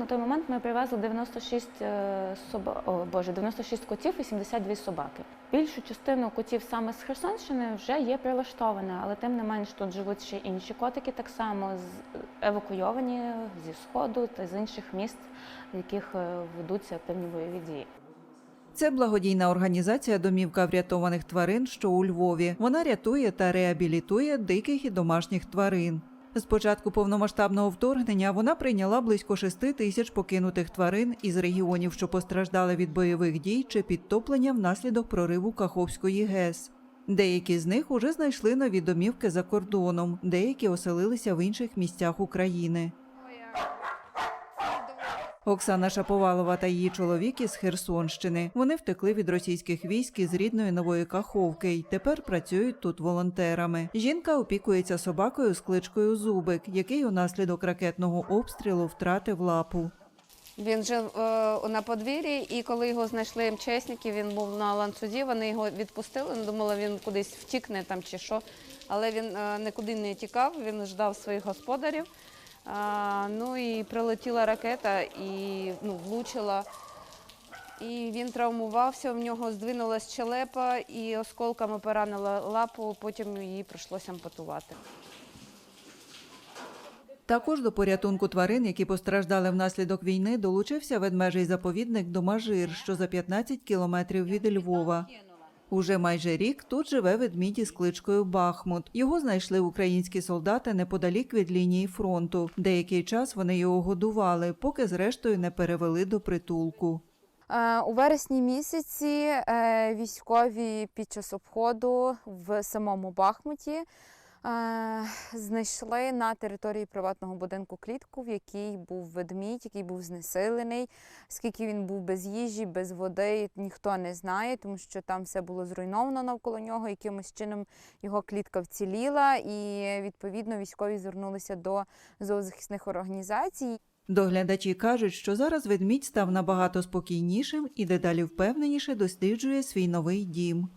На той момент ми привезли 96 е, соба... О, боже, 96 котів і 72 собаки. Більшу частину котів саме з Херсонщини вже є прилаштовані, але тим не менш тут живуть ще інші котики, так само з- евакуйовані зі сходу та з інших міст, в яких е, ведуться активні бойові дії. Це благодійна організація Домівка врятованих тварин, що у Львові. Вона рятує та реабілітує диких і домашніх тварин. З початку повномасштабного вторгнення вона прийняла близько 6 тисяч покинутих тварин із регіонів, що постраждали від бойових дій чи підтоплення внаслідок прориву Каховської ГЕС. Деякі з них уже знайшли нові домівки за кордоном, деякі оселилися в інших місцях України. Оксана Шаповалова та її чоловік із Херсонщини. Вони втекли від російських військ із рідної нової Каховки й тепер працюють тут волонтерами. Жінка опікується собакою з кличкою Зубик, який унаслідок ракетного обстрілу втратив лапу. Він жив е, на подвір'ї, і коли його знайшли МЧСники, він був на ланцюзі, вони його відпустили. ну, Думала, він кудись втікне там чи що. Але він е, нікуди не тікав, він ждав своїх господарів. А, ну і прилетіла ракета і ну, влучила. І він травмувався, в нього здвинулась щелепа і осколками поранила лапу, потім її прийшлося ампутувати. Також до порятунку тварин, які постраждали внаслідок війни, долучився ведмежий заповідник Домажир, що за 15 кілометрів від Львова. Уже майже рік тут живе ведмідь із кличкою Бахмут. Його знайшли українські солдати неподалік від лінії фронту. Деякий час вони його годували, поки зрештою не перевели до притулку. Е, У вересні місяці е, військові під час обходу в самому Бахмуті знайшли на території приватного будинку клітку, в якій був ведмідь, який був знесилений. Скільки він був без їжі, без води, ніхто не знає, тому що там все було зруйновано навколо нього. Якимось чином його клітка вціліла, і відповідно військові звернулися до зоозахисних організацій. Доглядачі кажуть, що зараз ведмідь став набагато спокійнішим і дедалі впевненіше досліджує свій новий дім.